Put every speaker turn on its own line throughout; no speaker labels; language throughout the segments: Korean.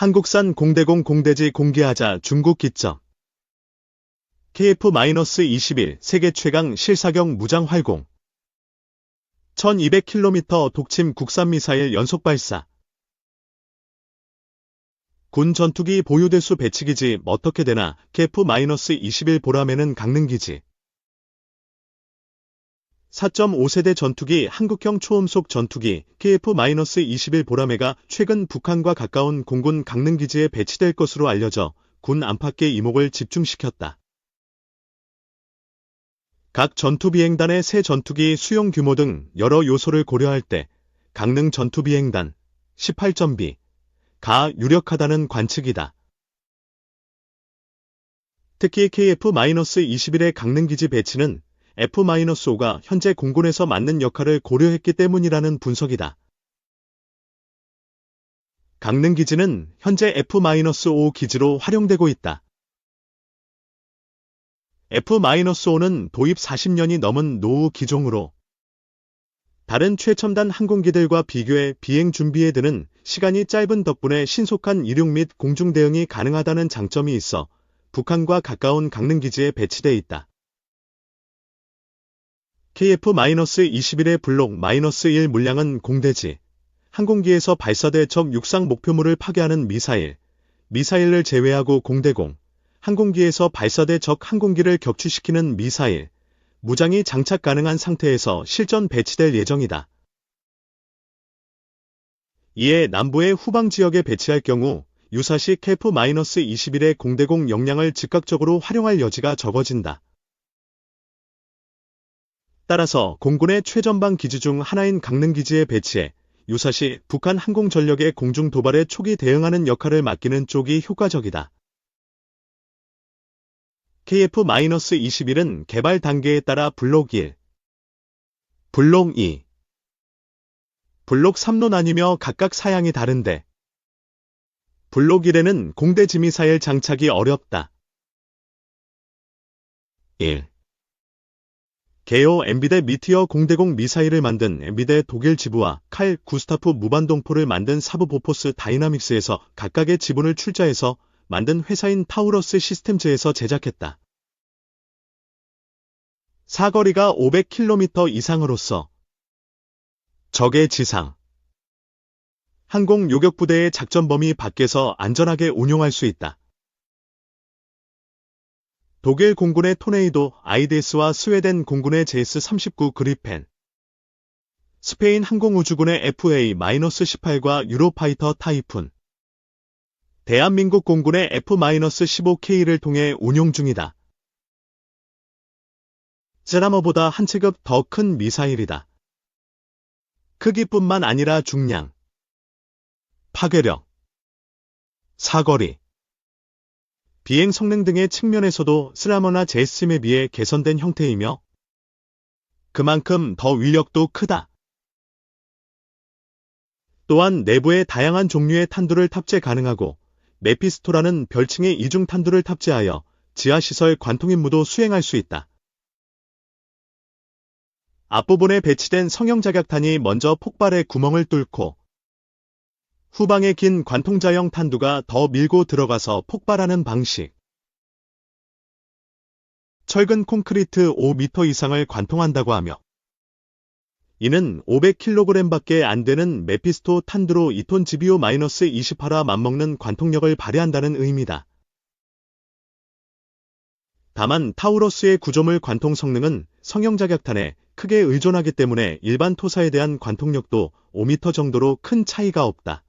한국산 공대공 공대지 공개하자 중국 기점. KF-21 세계 최강 실사격 무장 활공. 1200km 독침 국산 미사일 연속 발사. 군 전투기 보유대수 배치기지 어떻게 되나 KF-21 보람에는 강릉기지. 4.5세대 전투기 한국형 초음속 전투기 KF-21 보라매가 최근 북한과 가까운 공군 강릉기지에 배치될 것으로 알려져 군 안팎의 이목을 집중시켰다. 각 전투비행단의 새 전투기 수용 규모 등 여러 요소를 고려할 때 강릉 전투비행단 18.B 가 유력하다는 관측이다. 특히 KF-21의 강릉기지 배치는 F-5가 현재 공군에서 맡는 역할을 고려했기 때문이라는 분석이다. 강릉 기지는 현재 F-5 기지로 활용되고 있다. F-5는 도입 40년이 넘은 노후 기종으로 다른 최첨단 항공기들과 비교해 비행 준비에 드는 시간이 짧은 덕분에 신속한 이륙 및 공중 대응이 가능하다는 장점이 있어 북한과 가까운 강릉 기지에 배치돼 있다. KF-21의 블록 -1 물량은 공대지, 항공기에서 발사돼 적 육상 목표물을 파괴하는 미사일, 미사일을 제외하고 공대공, 항공기에서 발사돼 적 항공기를 격추시키는 미사일, 무장이 장착 가능한 상태에서 실전 배치될 예정이다. 이에 남부의 후방 지역에 배치할 경우 유사시 KF-21의 공대공 역량을 즉각적으로 활용할 여지가 적어진다. 따라서 공군의 최전방 기지 중 하나인 강릉 기지에 배치해 유사시 북한 항공전력의 공중 도발에 초기 대응하는 역할을 맡기는 쪽이 효과적이다. KF-21은 개발 단계에 따라 블록 1, 블록 2, 블록 3로 나뉘며 각각 사양이 다른데 블록 1에는 공대 지미사일 장착이 어렵다. 1. 개요 엠비대 미티어 공대공 미사일을 만든 엠비대 독일 지부와 칼 구스타프 무반동포를 만든 사부 보포스 다이나믹스에서 각각의 지분을 출자해서 만든 회사인 타우러스 시스템즈에서 제작했다. 사거리가 500km 이상으로서 적의 지상, 항공 요격 부대의 작전 범위 밖에서 안전하게 운용할 수 있다. 독일 공군의 토네이도 아이데스와 스웨덴 공군의 제스-39 그리펜, 스페인 항공우주군의 FA-18과 유로파이터 타이푼, 대한민국 공군의 F-15K를 통해 운용 중이다. 제라머보다 한 체급 더 큰 미사일이다. 크기뿐만 아니라 중량, 파괴력, 사거리, 비행 성능 등의 측면에서도 스라머나 제스심에 비해 개선된 형태이며 그만큼 더 위력도 크다. 또한 내부에 다양한 종류의 탄두를 탑재 가능하고 메피스토라는 별칭의 이중 탄두를 탑재하여 지하시설 관통 임무도 수행할 수 있다. 앞부분에 배치된 성형 자격탄이 먼저 폭발의 구멍을 뚫고 후방의 긴 관통자형 탄두가 더 밀고 들어가서 폭발하는 방식. 철근 콘크리트 5m 이상을 관통한다고 하며 이는 500kg밖에 안 되는 메피스토 탄두로 2톤 GBO-28화 맞먹는 관통력을 발휘한다는 의미다. 다만 타우러스의 구조물 관통 성능은 성형 자격탄에 크게 의존하기 때문에 일반 토사에 대한 관통력도 5m 정도로 큰 차이가 없다.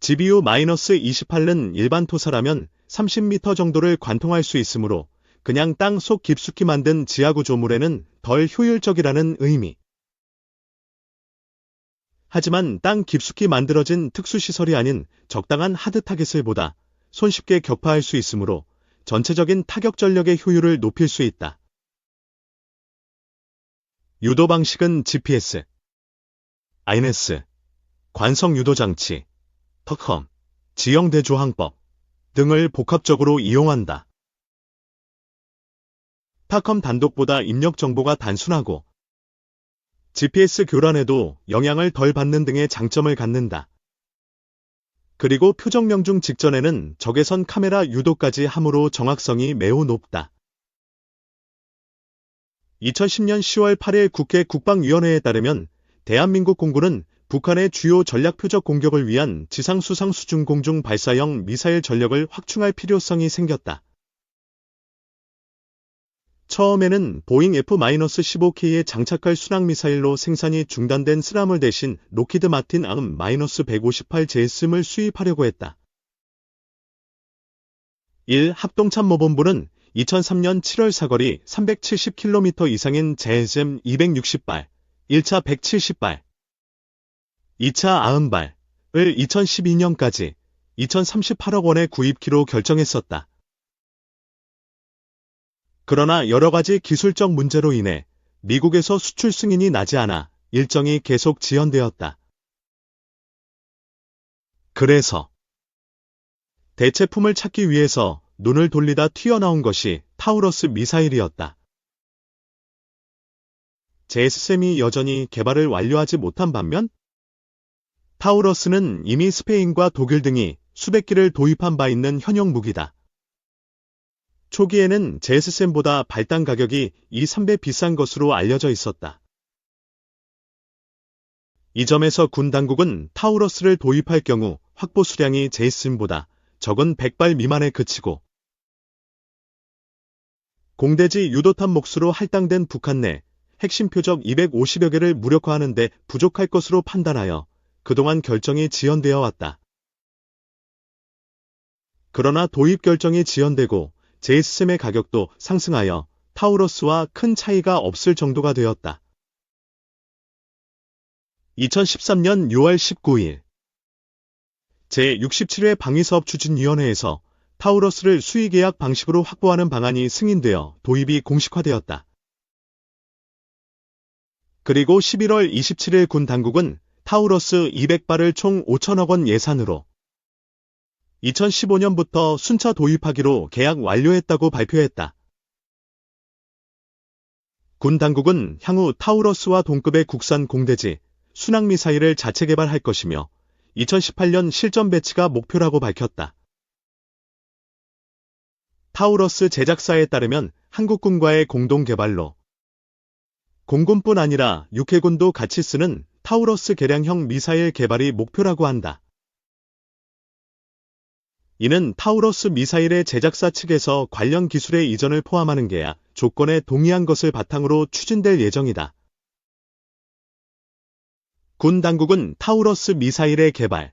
GBU-28는 일반 토사라면 30m 정도를 관통할 수 있으므로 그냥 땅 속 깊숙이 만든 지하 구조물에는 덜 효율적이라는 의미. 하지만 땅 깊숙이 만들어진 특수시설이 아닌 적당한 하드 타겟을 보다 손쉽게 격파할 수 있으므로 전체적인 타격 전력의 효율을 높일 수 있다. 유도 방식은 GPS, INS, 관성 유도 장치, 턱험, 지형 대조항법 등을 복합적으로 이용한다. 타컴 단독보다 입력 정보가 단순하고 GPS 교란에도 영향을 덜 받는 등의 장점을 갖는다. 그리고 표적 명중 직전에는 적외선 카메라 유도까지 함으로 정확성이 매우 높다. 2010년 10월 8일 국회 국방위원회에 따르면 대한민국 공군은 북한의 주요 전략 표적 공격을 위한 지상 수상 수중 공중 발사형 미사일 전력을 확충할 필요성이 생겼다. 처음에는 보잉 F-15K에 장착할 순항미사일로 생산이 중단된 스라물 대신 로키드 마틴 AIM-158JSM을 수입하려고 했다. 1. 합동참모본부는 2003년 7월 사거리 370km 이상인 JSM 260발, 1차 170발, 2차 90발을 2012년까지 2038억 원에 구입키로 결정했었다. 그러나 여러 가지 기술적 문제로 인해 미국에서 수출 승인이 나지 않아 일정이 계속 지연되었다. 그래서 대체품을 찾기 위해서 눈을 돌리다 튀어나온 것이 타우러스 미사일이었다. 제스셈이 여전히 개발을 완료하지 못한 반면 타우러스는 이미 스페인과 독일 등이 수백 기를 도입한 바 있는 현역 무기다. 초기에는 제스셈보다 발당 가격이 2, 3배 비싼 것으로 알려져 있었다. 이 점에서 군 당국은 타우러스를 도입할 경우 확보 수량이 제이슨보다 적은 100발 미만에 그치고 공대지 유도탄 몫으로 할당된 북한 내 핵심 표적 250여 개를 무력화하는 데 부족할 것으로 판단하여 그동안 결정이 지연되어 왔다. 그러나 도입 결정이 지연되고 제이스셈의 가격도 상승하여 타우러스와 큰 차이가 없을 정도가 되었다. 2013년 6월 19일 제67회 방위사업 추진위원회에서 타우러스를 수의계약 방식으로 확보하는 방안이 승인되어 도입이 공식화되었다. 그리고 11월 27일 군 당국은 타우러스 200발을 총 5천억 원 예산으로 2015년부터 순차 도입하기로 계약 완료했다고 발표했다. 군 당국은 향후 타우러스와 동급의 국산 공대지 순항미사일을 자체 개발할 것이며 2018년 실전 배치가 목표라고 밝혔다. 타우러스 제작사에 따르면 한국군과의 공동 개발로 공군뿐 아니라 육해군도 같이 쓰는 타우러스 개량형 미사일 개발이 목표라고 한다. 이는 타우러스 미사일의 제작사 측에서 관련 기술의 이전을 포함하는 계약 조건에 동의한 것을 바탕으로 추진될 예정이다. 군 당국은 타우러스 미사일의 개발,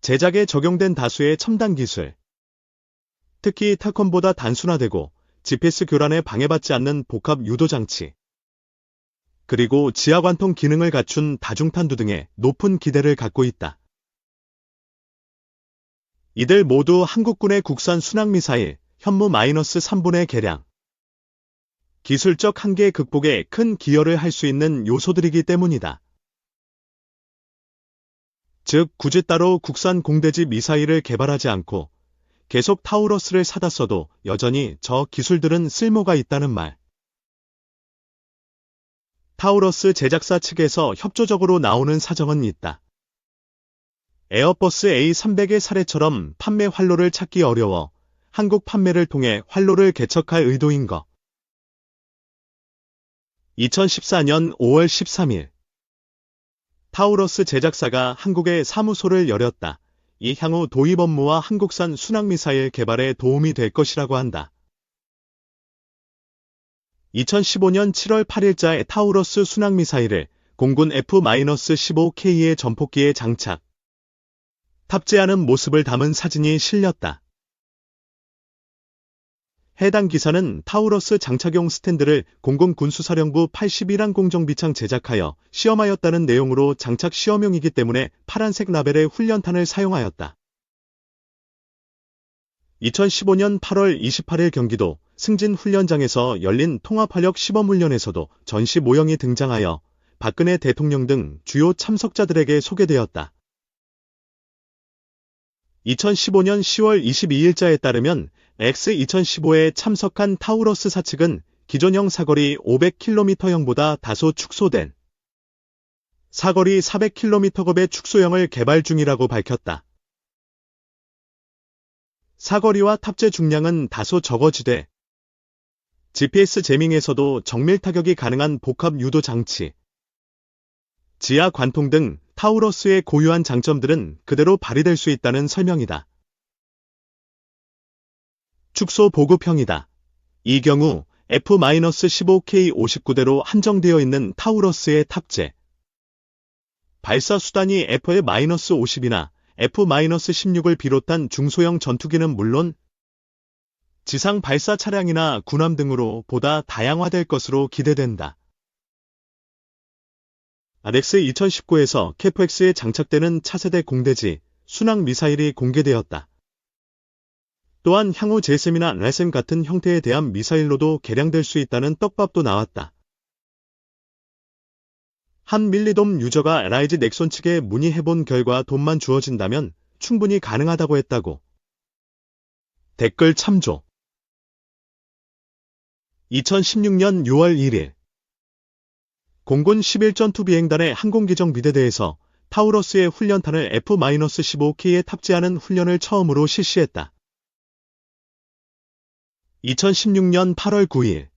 제작에 적용된 다수의 첨단 기술, 특히 타컨보다 단순화되고 GPS 교란에 방해받지 않는 복합 유도 장치, 그리고 지하 관통 기능을 갖춘 다중탄두 등에 높은 기대를 갖고 있다. 이들 모두 한국군의 국산 순항미사일 현무 마이너스 3분의 개량. 기술적 한계 극복에 큰 기여를 할 수 있는 요소들이기 때문이다. 즉, 굳이 따로 국산 공대지 미사일을 개발하지 않고 계속 타우러스를 사다 써도 여전히 저 기술들은 쓸모가 있다는 말. 타우러스 제작사 측에서 협조적으로 나오는 사정은 있다. 에어버스 A300의 사례처럼 판매 활로를 찾기 어려워 한국 판매를 통해 활로를 개척할 의도인 것. 2014년 5월 13일 타우러스 제작사가 한국에 사무소를 열었다. 이 향후 도입 업무와 한국산 순항미사일 개발에 도움이 될 것이라고 한다. 2015년 7월 8일자에 타우러스 순항미사일을 공군 F-15K의 전폭기에 장착, 탑재하는 모습을 담은 사진이 실렸다. 해당 기사는 타우러스 장착용 스탠드를 공군 군수사령부 81항 공정비창 제작하여 시험하였다는 내용으로 장착 시험용이기 때문에 파란색 라벨의 훈련탄을 사용하였다. 2015년 8월 28일 경기도 승진 훈련장에서 열린 통합화력 시범훈련에서도 전시 모형이 등장하여 박근혜 대통령 등 주요 참석자들에게 소개되었다. 2015년 10월 22일자에 따르면 X2015에 참석한 타우러스 사측은 기존형 사거리 500km형보다 다소 축소된 사거리 400km급의 축소형을 개발 중이라고 밝혔다. 사거리와 탑재 중량은 다소 적어지되 GPS 제밍에서도 정밀 타격이 가능한 복합 유도 장치, 지하 관통 등 타우러스의 고유한 장점들은 그대로 발휘될 수 있다는 설명이다. 축소 보급형이다. 이 경우 F-15K 59대로 한정되어 있는 타우러스의 탑재. 발사 수단이 F-50이나 F-16을 비롯한 중소형 전투기는 물론 지상 발사 차량이나 군함 등으로 보다 다양화될 것으로 기대된다. 아렉스 2019에서 캐프엑스에 장착되는 차세대 공대지 순항 미사일이 공개되었다. 또한 향후 제셈이나 레셈 같은 형태에 대한 미사일로도 개량될 수 있다는 떡밥도 나왔다. 한 밀리돔 유저가 라이즈 넥손 측에 문의해본 결과 돈만 주어진다면 충분히 가능하다고 했다고. 댓글 참조 2016년 6월 1일 공군 11전투 비행단의 항공기정 비대대에서 타우러스의 훈련탄을 F-15K에 탑재하는 훈련을 처음으로 실시했다. 2016년 8월 9일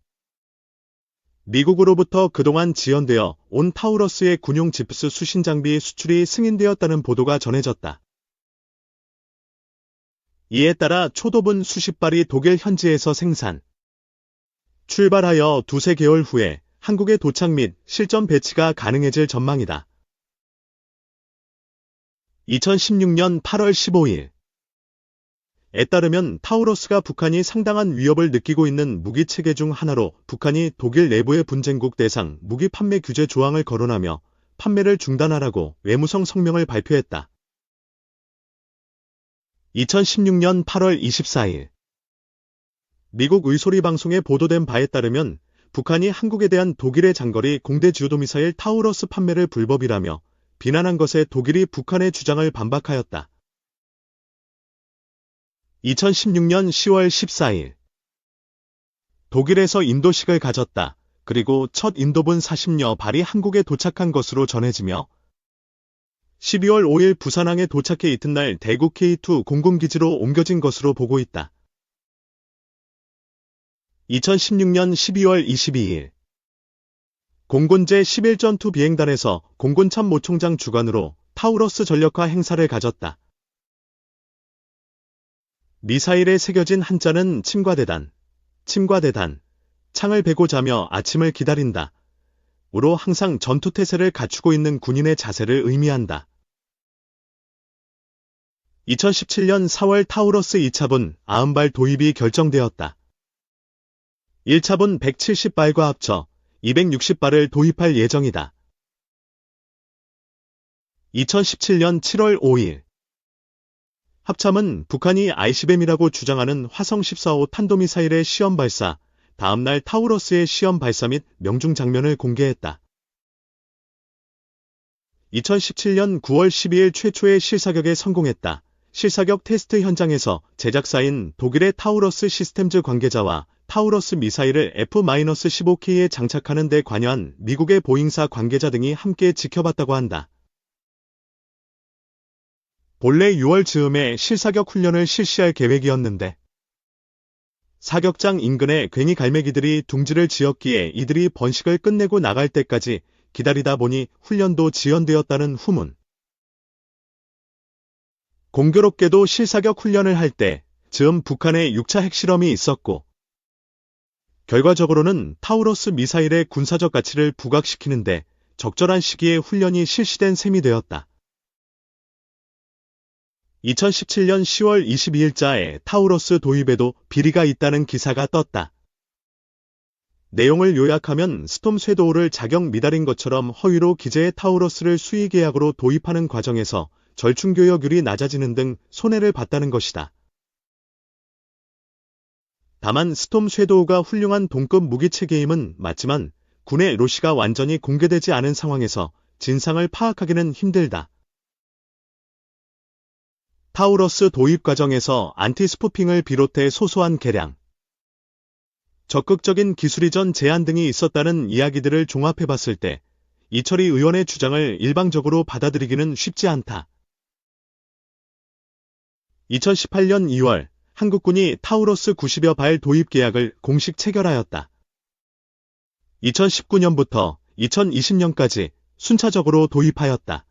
미국으로부터 그동안 지연되어 온 타우러스의 군용 지프스 수신 장비 수출이 승인되었다는 보도가 전해졌다. 이에 따라 초도분 수십 발이 독일 현지에서 생산, 출발하여 두세 개월 후에 한국에 도착 및 실전 배치가 가능해질 전망이다. 2016년 8월 15일 에 따르면 타우러스가 북한이 상당한 위협을 느끼고 있는 무기 체계 중 하나로 북한이 독일 내부의 분쟁국 대상 무기 판매 규제 조항을 거론하며 판매를 중단하라고 외무성 성명을 발표했다. 2016년 8월 24일 미국 의소리 방송에 보도된 바에 따르면 북한이 한국에 대한 독일의 장거리 공대 주요도미사일 타우러스 판매를 불법이라며 비난한 것에 독일이 북한의 주장을 반박하였다. 2016년 10월 14일 독일에서 인도식을 가졌다. 그리고 첫 인도분 40여 발이 한국에 도착한 것으로 전해지며 12월 5일 부산항에 도착해 이튿날 대구 K2 공군기지로 옮겨진 것으로 보고 있다. 2016년 12월 22일 공군 제 11전투 비행단에서 공군 참 모총장 주관으로 타우러스 전력화 행사를 가졌다. 미사일에 새겨진 한자는 침과대단, 침과대단, 창을 베고 자며 아침을 기다린다. 으로 항상 전투태세를 갖추고 있는 군인의 자세를 의미한다. 2017년 4월 타우러스 2차분 90발 도입이 결정되었다. 1차분 170발과 합쳐 260발을 도입할 예정이다. 2017년 7월 5일 합참은 북한이 ICBM이라고 주장하는 화성 14호 탄도미사일의 시험 발사, 다음날 타우러스의 시험 발사 및 명중 장면을 공개했다. 2017년 9월 12일 최초의 실사격에 성공했다. 실사격 테스트 현장에서 제작사인 독일의 타우러스 시스템즈 관계자와 타우러스 미사일을 F-15K에 장착하는 데 관여한 미국의 보잉사 관계자 등이 함께 지켜봤다고 한다. 본래 6월 즈음에 실사격 훈련을 실시할 계획이었는데 사격장 인근에 괜히 갈매기들이 둥지를 지었기에 이들이 번식을 끝내고 나갈 때까지 기다리다 보니 훈련도 지연되었다는 후문. 공교롭게도 실사격 훈련을 할 때 즈음 북한의 6차 핵실험이 있었고 결과적으로는 타우러스 미사일의 군사적 가치를 부각시키는데 적절한 시기에 훈련이 실시된 셈이 되었다. 2017년 10월 22일자에 타우러스 도입에도 비리가 있다는 기사가 떴다. 내용을 요약하면 스톰 쇄도우를 자격 미달인 것처럼 허위로 기재의 타우러스를 수의 계약으로 도입하는 과정에서 절충교역율이 낮아지는 등 손해를 봤다는 것이다. 다만 스톰 쇄도우가 훌륭한 동급 무기체계임은 맞지만 군의 로시가 완전히 공개되지 않은 상황에서 진상을 파악하기는 힘들다. 타우러스 도입 과정에서 안티스푸핑을 비롯해 소소한 개량, 적극적인 기술 이전 제한 등이 있었다는 이야기들을 종합해봤을 때 이철희 의원의 주장을 일방적으로 받아들이기는 쉽지 않다. 2018년 2월 한국군이 타우러스 90여 발 도입 계약을 공식 체결하였다. 2019년부터 2020년까지 순차적으로 도입하였다.